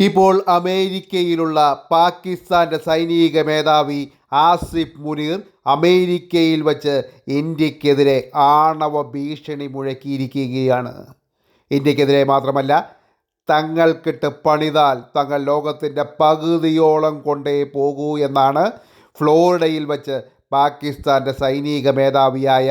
ഇപ്പോൾ അമേരിക്കയിലുള്ള പാകിസ്ഥാന്റെ സൈനിക മേധാവി ആസിഫ് മുനീർ അമേരിക്കയിൽ വച്ച് ഇന്ത്യക്കെതിരെ ആണവ ഭീഷണി മുഴക്കിയിരിക്കുകയാണ്. ഇന്ത്യക്കെതിരെ മാത്രമല്ല തങ്ങൾക്കിട്ട് പണിതാൽ തങ്ങൾ ലോകത്തിന്റെ പകുതിയോളം കൊണ്ടേ പോകൂ എന്നാണ് ഫ്ലോറിഡയിൽ വച്ച് പാകിസ്ഥാന്റെ സൈനിക മേധാവിയായ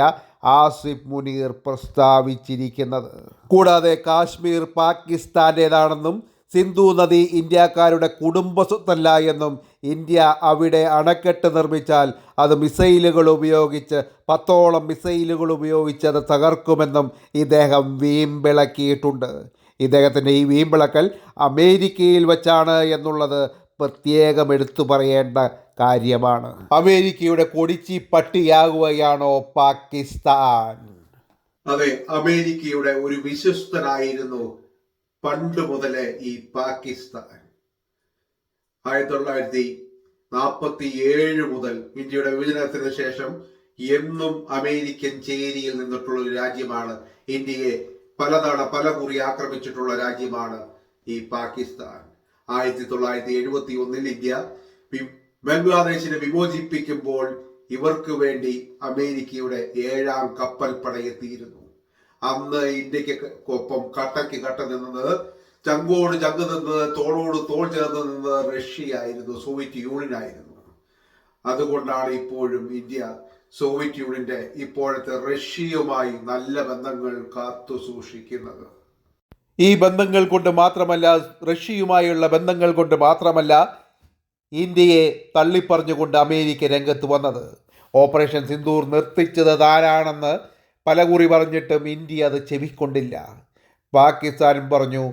ആസിഫ് മുനീർ പ്രസ്താവിച്ചിരിക്കുന്നത്. കൂടാതെ കാശ്മീർ പാകിസ്ഥാന്റേതാണെന്നും സിന്ധു നദി ഇന്ത്യക്കാരുടെ കുടുംബ സ്വത്തല്ല എന്നും ഇന്ത്യ അവിടെ അണക്കെട്ട് നിർമ്മിച്ചാൽ അത് മിസൈലുകൾ ഉപയോഗിച്ച് പത്തോളം മിസൈലുകൾ ഉപയോഗിച്ച് അത് തകർക്കുമെന്നും ഇദ്ദേഹം വീമ്പിളക്കിയിട്ടുണ്ട്. ഇദ്ദേഹത്തിന്റെ ഈ വീമ്പിളക്കൽ അമേരിക്കയിൽ വച്ചാണ് എന്നുള്ളത് പ്രത്യേകം എടുത്തു പറയേണ്ട കാര്യമാണ്. അമേരിക്കയുടെ കൊടിച്ചി പട്ടിയാകുകയാണോ പാകിസ്ഥാൻ? അതെ അമേരിക്കയുടെ ഒരു വിശ്വസ്തനായിരുന്നു പണ്ട് മുതലേ ഈ പാകിസ്ഥാൻ ആയിരത്തി തൊള്ളായിരത്തി നാൽപ്പത്തി ഏഴ് മുതൽ ഇന്ത്യയുടെ വിഭജനത്തിന് ശേഷം എന്നും അമേരിക്കൻ ചേരിയിൽ നിന്നിട്ടുള്ള ഒരു രാജ്യമാണ് ഇന്ത്യയെ പലതവണ പല കുറി ആക്രമിച്ചിട്ടുള്ള രാജ്യമാണ് ഈ പാകിസ്ഥാൻ. ആയിരത്തി തൊള്ളായിരത്തി എഴുപത്തി ഒന്നിൽ ഇന്ത്യ ബംഗ്ലാദേശിനെ വിമോചിപ്പിക്കുമ്പോൾ ഇവർക്ക് വേണ്ടി അമേരിക്കയുടെ ഏഴാം കപ്പൽ പടയെത്തിയിരുന്നു. അന്ന് ഇന്ത്യയ്ക്ക് ഒപ്പം കട്ടയ്ക്ക് കട്ട നിന്നത് ചങ്കോട് ചങ്ക് നിന്നത് തോളോട് തോൾ ചേർന്ന് നിന്നത് റഷ്യ ആയിരുന്നു സോവിയറ്റ് യൂണിയൻ ആയിരുന്നു അതുകൊണ്ടാണ് ഇപ്പോഴും ഇന്ത്യ സോവിയറ്റ് യൂണിയന്റെ ഇപ്പോഴത്തെ റഷ്യയുമായി നല്ല ബന്ധങ്ങൾ കാത്തു സൂക്ഷിക്കുന്നത്. ഈ ബന്ധങ്ങൾ കൊണ്ട് മാത്രമല്ല റഷ്യയുമായുള്ള ബന്ധങ്ങൾ കൊണ്ട് മാത്രമല്ല ഇന്ത്യയെ തള്ളിപ്പറഞ്ഞുകൊണ്ട് അമേരിക്ക രംഗത്ത് വന്നത്. ഓപ്പറേഷൻ സിന്ദൂർ നിർത്തിച്ചത് താനാണെന്ന് പലകുറി പറഞ്ഞിട്ടും ഇന്ത്യ അത് ചെവിക്കൊണ്ടില്ല. പാകിസ്ഥാനും പറഞ്ഞു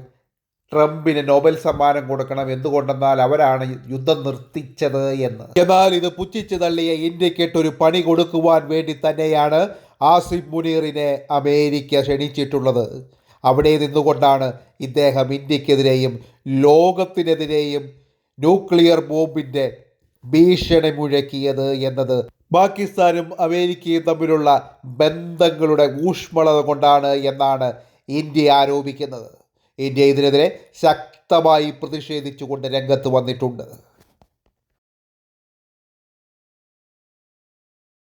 ട്രംപിന് നോബൽ സമ്മാനം കൊടുക്കണം എന്തുകൊണ്ടെന്നാൽ അവരാണ് യുദ്ധം നിർത്തിച്ചത് എന്ന്. എന്നാൽ ഇത് പുച്ഛിച്ചു തള്ളിയ ഇന്ത്യക്കെട്ടൊരു പണി കൊടുക്കുവാൻ വേണ്ടി തന്നെയാണ് ആസിഫ് മുനീറിനെ അമേരിക്ക ക്ഷണിച്ചിട്ടുള്ളത്. അവിടെ നിന്നുകൊണ്ടാണ് ഇദ്ദേഹം ഇന്ത്യക്കെതിരെയും ലോകത്തിനെതിരെയും ന്യൂക്ലിയർ ബോംബിന്റെ ഭീഷണി മുഴക്കിയത് എന്നത് പാകിസ്ഥാനും അമേരിക്കയും തമ്മിലുള്ള ബന്ധങ്ങളുടെ ഊഷ്മളത കൊണ്ടാണ് എന്നാണ് ഇന്ത്യ ആരോപിക്കുന്നത്. ഇന്ത്യ ഇതിനെതിരെ ശക്തമായി പ്രതിഷേധിച്ചുകൊണ്ട് രംഗത്ത് വന്നിട്ടുണ്ട്.